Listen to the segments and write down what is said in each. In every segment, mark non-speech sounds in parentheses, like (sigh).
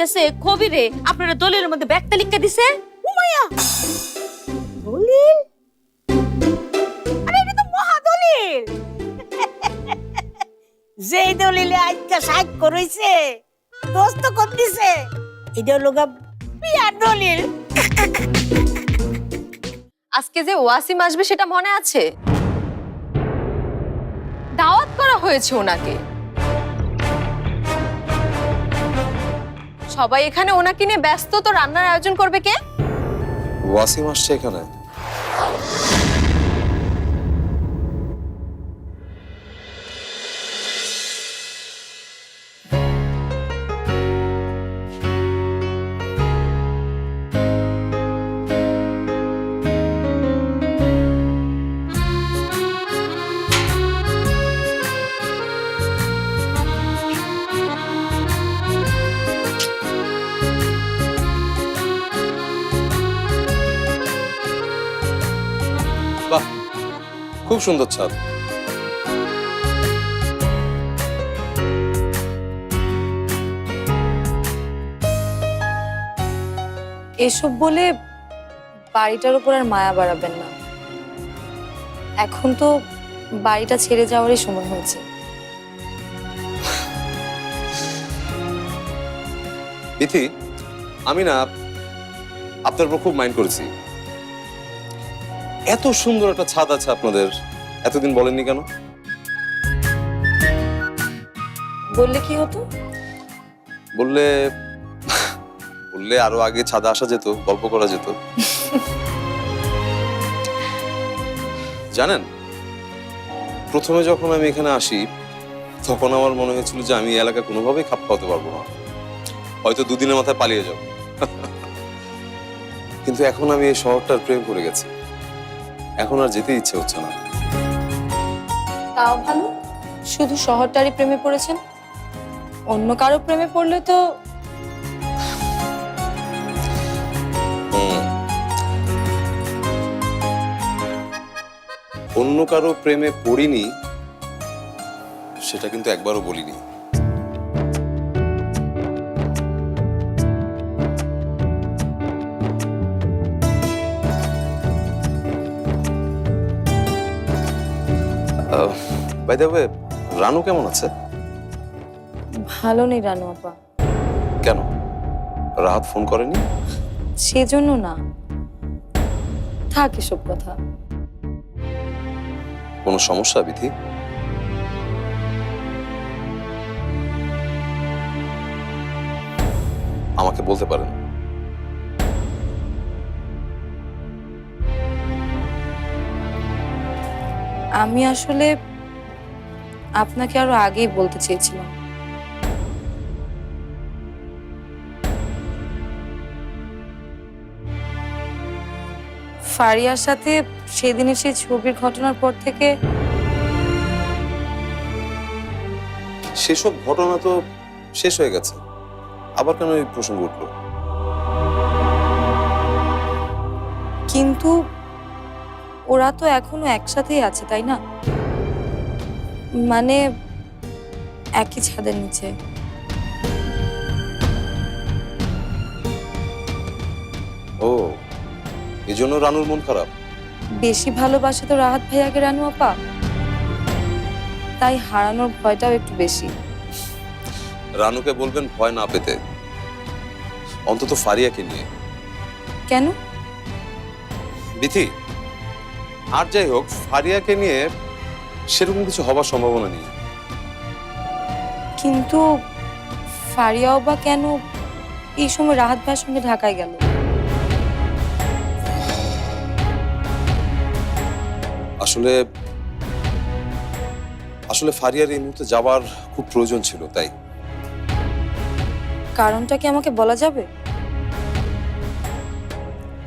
হইতেছে কবিরে আপনারা দলের মধ্যে ব্যাগটা লিখতে দিছে উমাইয়া দলিল? আরে এটা তো মহা দলিল! (laughs) যে দলিলে আজকে সাহায্য রইছে দোস্ত করতেছে এটা গা বিয়ার দলিল। (laughs) আজকে যে ওয়াসিম আসবে সেটা মনে আছে? দাওয়াত করা হয়েছে ওনাকে। সবাই এখানে ওনাকে নিয়ে ব্যস্ত তো রান্নার আয়োজন করবে কে? ওয়াসিম আসছে এখানে। খুব সুন্দর ছাদ। এসব বলে বাড়িটার উপর আর মায়া বাড়াবেন না। এখন তো বাড়িটা ছেড়ে যাওয়ারই সময় হয়েছে। বিথি আমি না আপনার উপর খুব মাইন্ড করেছি। এত সুন্দর একটা ছাদ আছে আপনাদের। এতদিন বলেননি কেন? বললে কি হতো? বললে বললে আরও আগে ছাদে আসা যেত গল্প করা যেত। জানেন প্রথমে যখন আমি এখানে আসি তখন আমার মনে হয়েছিল যে আমি এলাকা কোনোভাবেই খাপ খাওয়াতে পারব না। হয়তো দুদিনের মাথায় পালিয়ে যাব। কিন্তু এখন আমি এই শহরটার প্রেম করে গেছি। এখন আর যেতে ইচ্ছে হচ্ছে না। তাও ভালো? শুধু শহরটারই প্রেমে পড়েছেন? অন্য কারও প্রেমে পড়লে তো অন্য কারও প্রেমে পড়িনি, সেটা কিন্তু একবারও বলিনি। বাই দ্য ওয়ে রানু কেমন আছে? ভালো নেই রানু আপা। কেন? রাহাত ফোন করেনি? সেজন্য না। থাক এসব কথা। কোনো সমস্যা বিধি? আমাকে বলতে পারেন। আমি আসলে আপনাকে আরও আগেই বলতে চেয়েছিলাম। ফারিয়ার সাথে সেদিনের সেই ছবির ঘটনার পর থেকে সেসব ঘটনা তো শেষ হয়ে গেছে। আবার কেন এই প্রসঙ্গ উঠল? কিন্তু ওরা তো এখনও একসাথেই আছে তাই না? মানে একই ছাদের নিচে। ও এই জন্য রানুর মন খারাপ। বেশি ভালোবাসে তো রাহাত ভাইয়াকে রানু আপা। তাই হারানোর ভয়টাও একটু বেশি। রানুকে বলবেন ভয় না পেতে। অন্তত ফারিয়াকে নিয়ে। কেন? বিথি আর যাই হোক ফারিয়াকে নিয়ে সেরকম কিছু হবার সম্ভাবনা নেই। কিন্তু ফারিয়াও বা কেন এই সময় রাহাত ভাইয়ের সঙ্গে ঢাকায় গেল? আসলে আসলে ফারিয়ার এই মুহূর্তে যাবার খুব প্রয়োজন ছিল তাই। কারণটা কি আমাকে বলা যাবে?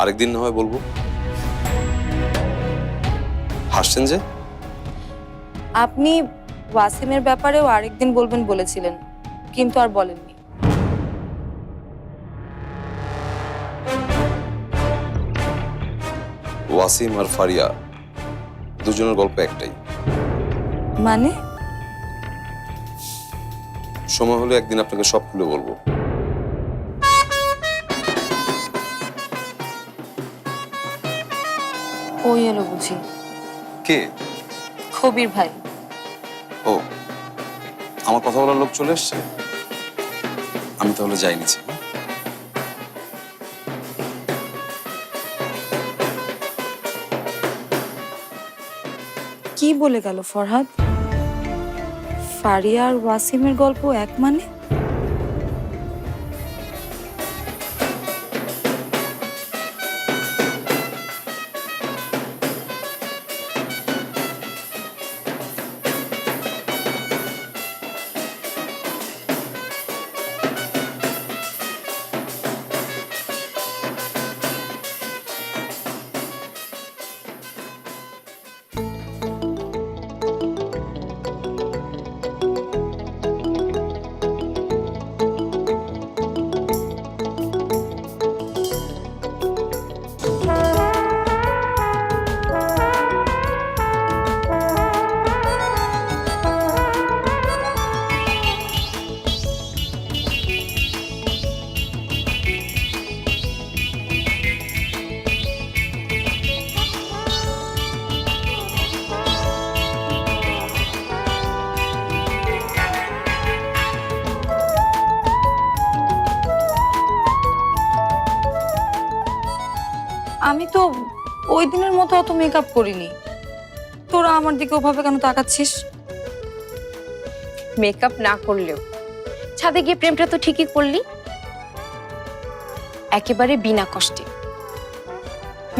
আরেকদিন না হয় বলব। হাসছেন যে? আপনি ওয়াসিমের ব্যাপারেও আরেকদিন বলবেন বলেছিলেন কিন্তু আর বলেননি। ওয়াসিম আর ফারিয়া দুজনের গল্প একটাই। মানে? সময় হলে একদিন আপনাকে সব খুলে বলব। ওই এলো বুঝি। কে? কবির ভাই। ও আমার কথা বলার লোক চলে এসছে? আমি তাহলে যাই নিচে। হ্যাঁ? কি বলে গেল ফরহাদ? ফারিয়া আর ওয়াসিমের গল্প এক মানে? মেকআপ করিনি। তোরা আমার দিকে ওভাবে কেন তাকাচ্ছিস? মেকআপ না করলেও। ছাদে গিয়ে প্রেমটা তো ঠিকই করলি। একেবারে বিনা কষ্টে।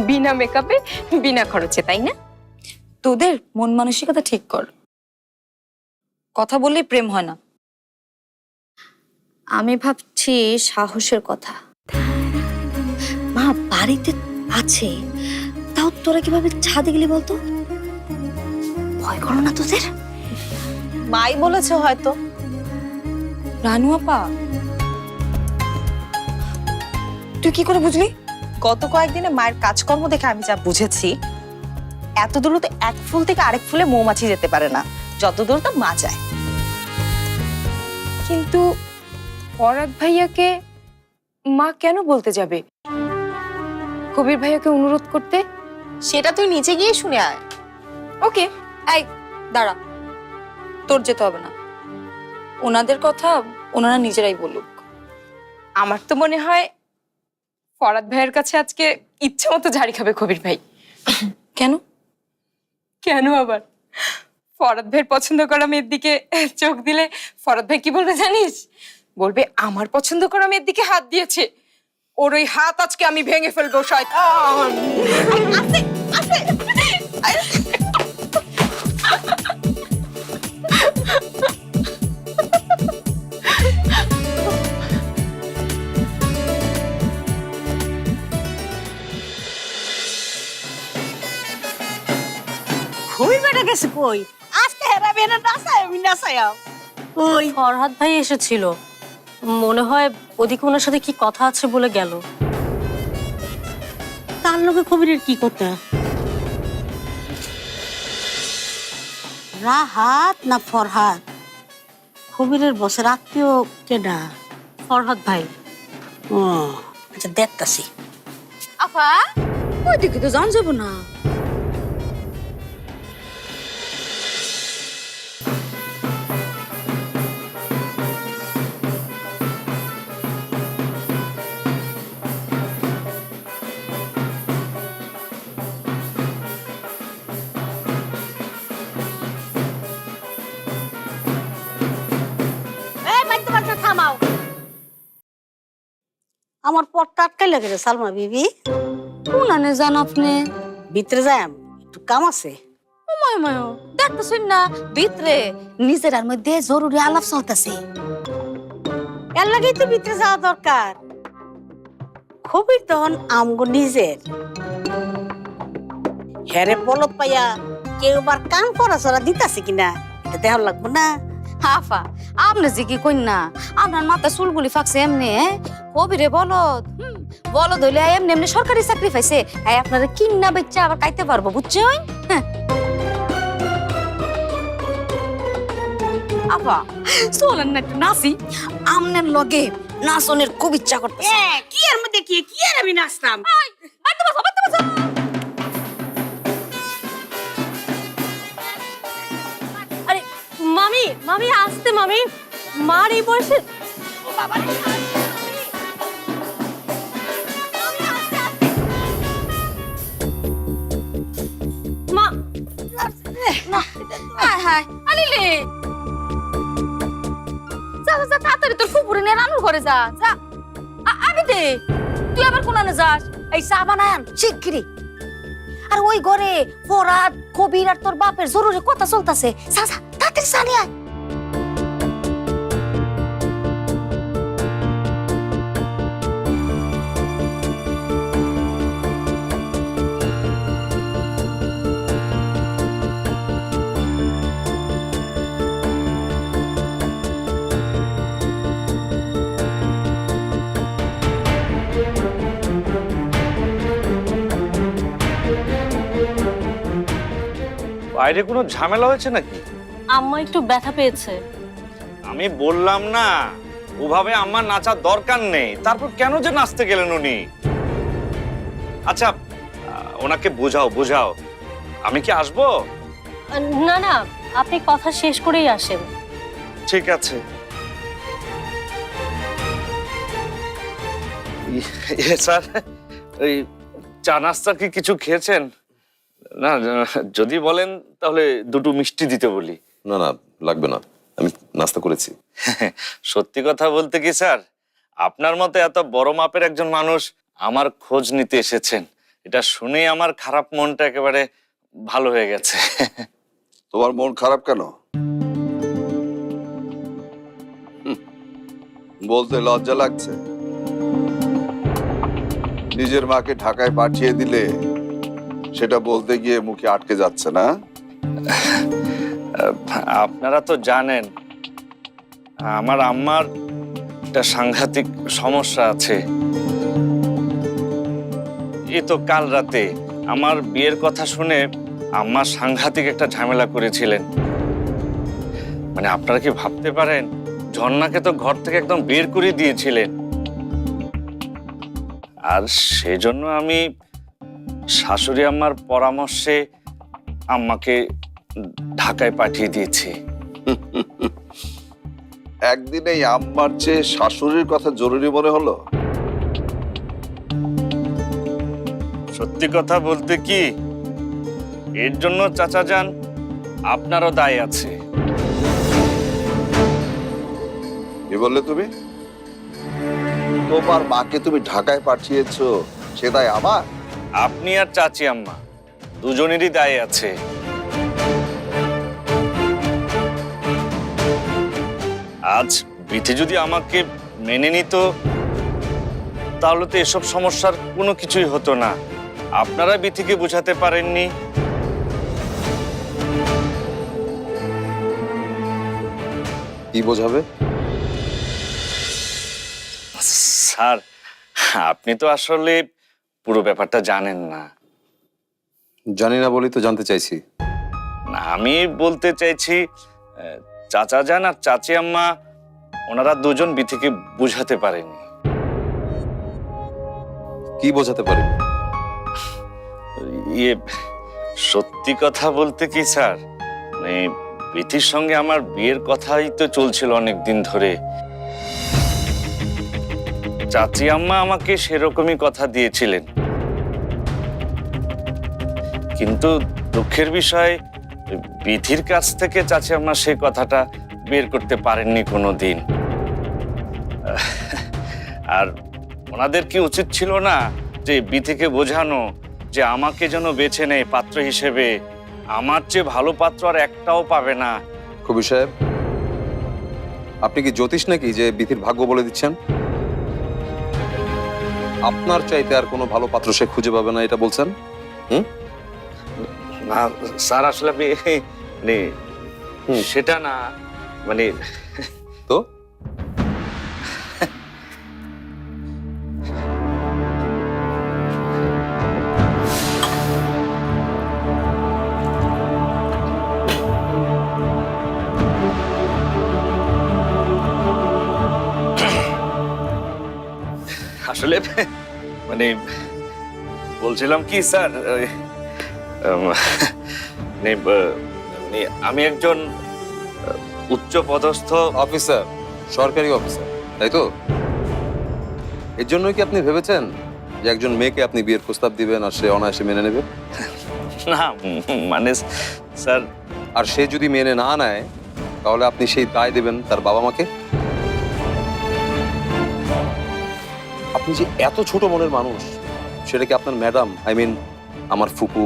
বিনা মেকআপে বিনা খরচে তাই না? তোদের মন মানসিকতা ঠিক কর। কথা বললেই প্রেম হয় না। আমি ভাবছি সাহসের কথা। মা বাড়িতে আছে। তোরা কীভাবে ছাদে গেলি বলতো? ভয় করো না তোদের। মাই বলেছে হয়তো। রানু আপা। তুই কি করে বুঝলি? গত কয়েকদিনে মায়ের কাজকর্ম দেখে আমি যা বুঝেছি এত দূরত্ব এক ফুল থেকে আরেক ফুলে মৌমাছি যেতে পারে না। যত দূরত্ব মা যায়। কিন্তু পরাগ ভাইয়াকে মা কেন বলতে যাবে? কবির ভাইয়াকে অনুরোধ করতে সেটা তুই নিচে গিয়ে শুনে আয়। ওকে এই দাঁড়া। তোর যেতে হবে না। ওনাদের কথা ওনারা নিজেরাই বলুক। আমার তো মনে হয় ফরাদ ভাইয়ের কাছে আজকে ইচ্ছে মতো ঝাড়ি খাবে কবির ভাই। কেন? কেন আবার? ফরাদ ভাইয়ের পছন্দ করা মেয়ের দিকে চোখ দিলে ফরাদ ভাই কি বলবে জানিস? বলবে আমার পছন্দ করা মেয়ের দিকে হাত দিয়েছে। ওর ওই হাত আজকে আমি ভেঙে ফেলব শয়তান। খুবই বেড়ে গেছে কই? আজকে হেরাবে না নাসায় আমি নাসায়াম ওই ফরহাদ ভাই এসেছিল। মনে হয় ওদিকে ওনার সাথে কি কথা আছে বলে গেল। তার লোকে কবিরের কি কথা রাহাত না ফরহাদ? কবিরের বসের আত্মীয় কেডা? ফরহাদ ভাই। ও আচ্ছা দেখতাছি। আপা ওইদিকে তো জান যাব না। আমার পটটা আটকাই লাগে রে সালমা বিবি। কোনানে যান আপনি। ভিতরে যাই একটু কাম আছে। ময় ময় দেখতেছেন না ভিতরে। নিজের মধ্যে জরুরি আলাপ চলতেছে। এর লাগেই তো ভিতরে যাওয়া দরকার। খুবই তখন আমগো নিজের। হেরে বলত পাইয়া কেউ বার কাম করা চড়া দিতাছে কিনা এটা দেখার লাগবো না। হাফা আপনি যে কি কইন না? আপনার মাথা চুলগুলি ফাঁকছে এমনি কবিরে বলদ হুম, বলদ হইলে এমনি এমনি সরকারি চাকরি পাইছে। এই আপনারা কিন্না বেচা আবার কাইতে পারব বুঝছেন? হ্যাঁ। আপা চলেন না একটু নাচি। আমনের লগে নাচনের খুব ইচ্ছা করতেছে। কি এর মধ্যে কি? কি আর আমি নাচতাম? মামি মামি আসতে মামি মার এই বয়সে মা হায় হায় আলিলে যা যা, যা তাড়াতাড়ি তোর ফুপুরে নিয়ে রানুর ঘরে যা যা আমি দে তুই আবার কোনানে যাস এই চা বানান শিগগিরি আর ওই ঘরে ফরাদ কবির আর তোর বাপের জরুরি কথা চলতেছে যা যা তাড়াতাড়ি চা নিয়ে আয় বাইরে কোনো ঝামেলা হয়েছে নাকি আম্মা একটু ব্যথা পেয়েছে। আমি বললাম না ওভাবে আমার নাচার দরকার নেই। তারপর কেন যে নাচতে গেলেন উনি? আচ্ছা ওনাকে বোঝাও বোঝাও। আমি কি আসব? না না আপনি কথা শেষ করেই আসেন। ঠিক আছে। ইয়ে, স্যার ওই চা নাস্তা কি কিছু খেয়েছেন? না যদি বলেন তাহলে দুটো মিষ্টি দিতে বলি। না না লাগবে না। আমি নাস্তা করেছি। (laughs) সত্যি কথা বলতে কি স্যার? আপনার মতো এত বড় মাপের একজন মানুষ আমার খোঁজ নিতে এসেছেন। এটা শুনেই আমার খারাপ মনটা একেবারে ভালো হয়ে গেছে। (laughs) তোমার মন খারাপ কেন? বলতে লজ্জা লাগছে। নিজের মাকে ঢাকায় পাঠিয়ে দিলে সেটা বলতে গিয়ে মুখে আটকে যাচ্ছে না? (laughs) আপনারা তো জানেন, আমার আম্মার একটা সাংঘাতিক সমস্যা আছে। এই তো কাল রাতে আমার বিয়ের কথা শুনে আম্মা সাংঘাতিক একটা ঝামেলা করেছিলেন। মানে আপনারা কি ভাবতে পারেন, ঝর্ণাকে তো ঘর থেকে একদম বের করে দিয়েছিলেন। আর সেজন্য আমি শাশুড়ি আম্মার পরামর্শে আম্মাকে ঢাকায় পাঠিয়ে দিয়েছি। (laughs) একদিনেই আম্মার চেয়ে শাশুড়ির কথা জরুরি মনে হলো? সত্যি কথা বলতে কি এর জন্য চাচা যান আপনারও দায় আছে। কি বললে তুমি? তোমার মাকে তুমি ঢাকায় পাঠিয়েছো দায় আমার? আপনি আর চাচি আম্মা দুজনেরই দায় আছে। আজ বিথি যদি আমাকে মেনে নিত তাহলে তো এসব সমস্যার কোনো কিছুই হতো না। আপনারা বিথিকে বোঝাতে পারেননি। কি বোঝাবে? স্যার আপনি তো আসলে পুরো ব্যাপারটা জানেন না। জানি না বলেই তো জানতে চাইছি। না, আমি বলতে চাইছি চাচা যান আর চাচি আম্মা ওনারা দুজন বিথিকে বুঝাতে পারেনি। কি বোঝাতে পারি ইয়ে সত্যি কথা বলতে কি স্যার? মানে বিথির সঙ্গে আমার বিয়ের কথাই তো চলছিল অনেক দিন ধরে। চাচি আম্মা আমাকে সেরকমই কথা দিয়েছিলেন। কিন্তু দুঃখের বিষয় বিধির কাছ থেকে চাচি আমরা সেই কথাটা বের করতে পারেননি কোনো দিন আর ওনাদের কি উচিত ছিল না যে বিধিকে বোঝানো, যে আমাকে যেন বেছে নেয় পাত্র হিসেবে? আমার চেয়ে ভালো পাত্র আর একটাও পাবে না। কবি সাহেব, আপনি কি জ্যোতিষ নাকি যে বিধির ভাগ্য বলে দিচ্ছেন? আপনার চাইতে আর কোনো ভালো পাত্র সে খুঁজে পাবে না, এটা বলছেন? না স্যার আসলে আমি মানে সেটা না মানে তো? আসলে মানে বলছিলাম কি স্যার (laughs) আমি একজন উচ্চ পদস্থ অফিসার সরকারি অফিসার তাই তো? এর জন্যই কি আপনি ভেবেছেন যে একজন মেয়েকে আপনি বিয়ের প্রস্তাব দিবেন আর সে অনায়াসে মেনে নেবে? (laughs) না মানে স্যার আর সে যদি মেনে না নেয় তাহলে আপনি সেই দায় দেবেন তার বাবা মাকে? আপনি যে এত ছোট মনের মানুষ সেটা কি আপনার ম্যাডাম আই মিন আমার ফুপু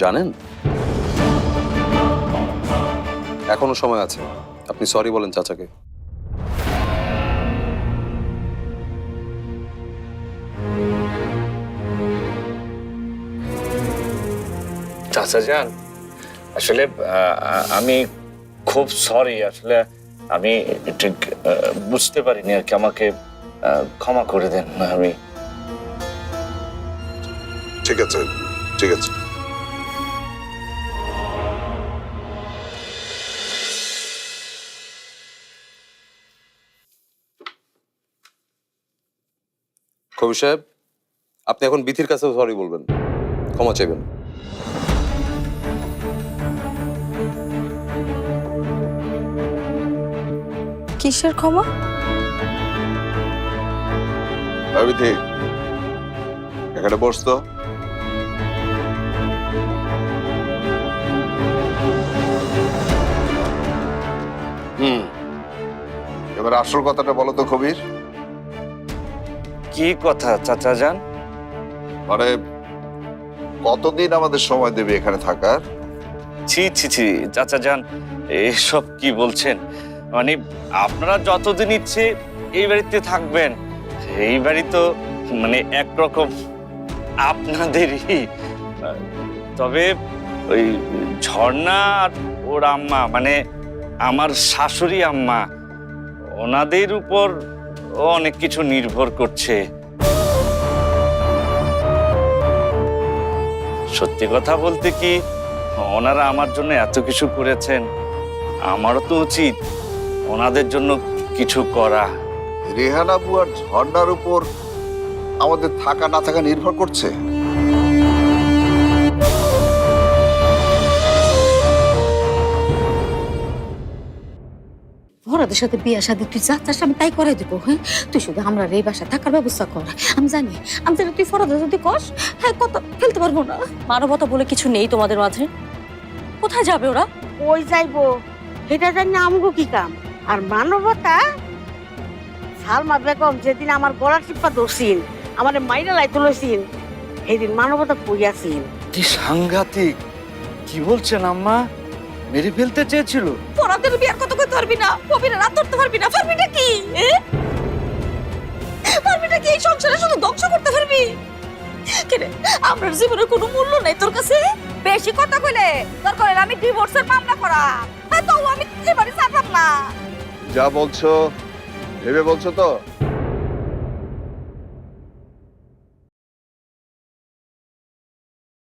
জানেন? এখনও সময় আছে। আপনি সরি বলেন চাচাকে। চাচা যান। আসলে আমি খুব সরি। আসলে আমি ঠিক বুঝতে পারিনি আর কি। আমাকে ক্ষমা করে দেন আমি। ঠিক আছে। ঠিক আছে। কবি সাহেব আপনি এখন বিথির কাছে সরি বলবেন। ক্ষমা চাইবেন। কিসের ক্ষমা? বিথি এখানে বসতো হুম। এবার আসল কথাটা বলো তো কবির। কি কথা চাচা যান? মানে কতদিন আমাদের সময় দেবে এখানে থাকার? ছি ছি ছি চাচা যান এসব কি বলছেন? মানে আপনারা যতদিন ইচ্ছে এই বাড়িতে থাকবেন এই বাড়ি তো মানে একরকম আপনাদেরই। তবে ওই ঝর্ণা আর ওর আম্মা মানে আমার শাশুড়ি আম্মা ওনাদের উপর অনেক কিছু নির্ভর করছে। সত্যি কথা বলতে কি, ওনারা আমার জন্য এত কিছু করেছেন, আমারও তো উচিত ওনাদের জন্য কিছু করা। রেহানাবু আর ঝর্ণার উপর আমাদের থাকা না থাকা নির্ভর করছে? ভরাদের সাথে বিয়া শাদী তুই যা চাস আমি তাই করে দেবো হ্যাঁ? তুই শুধু আমরা এই বাসায় থাকার ব্যবস্থা কর। আমি জানি আমি জানি তুই ফরাদের যদি কস হ্যাঁ কত ফেলতে পারব না। মানবতা বলে কিছু নেই তোমাদের মাঝে? কোথায় যাবে ওরা? ওই যাইবো। সেটা জানি আমগো কি কাম? আর মানবতা? সালমা বেগম যেদিন আমার গলা টিপা ধরছিন আমার মাইরা লাই তুলছিন সেদিন মানবতা কইয়াছিন কি সাংঘাতিক কি বলছেন আম্মা? মেরে ফেলতে চেয়েছিল। পরাদের বিয়ার কত করতে পারবি না? কবিরা রাত ধরতে পারবি না। পারবিটা কি? পারবিটা কি এই সংসারে শুধু ধ্বংস করতে পারবি? কেরে আমার জীবনের কোনো মূল্য নাই তোর কাছে? বেশি কথা কইলে তোর করে আমি ডিভোর্সের মামলা করা হ্যাঁ তো আমি এবারে ছাড়লাম না। যা বলছো ভেবে বলছো তো?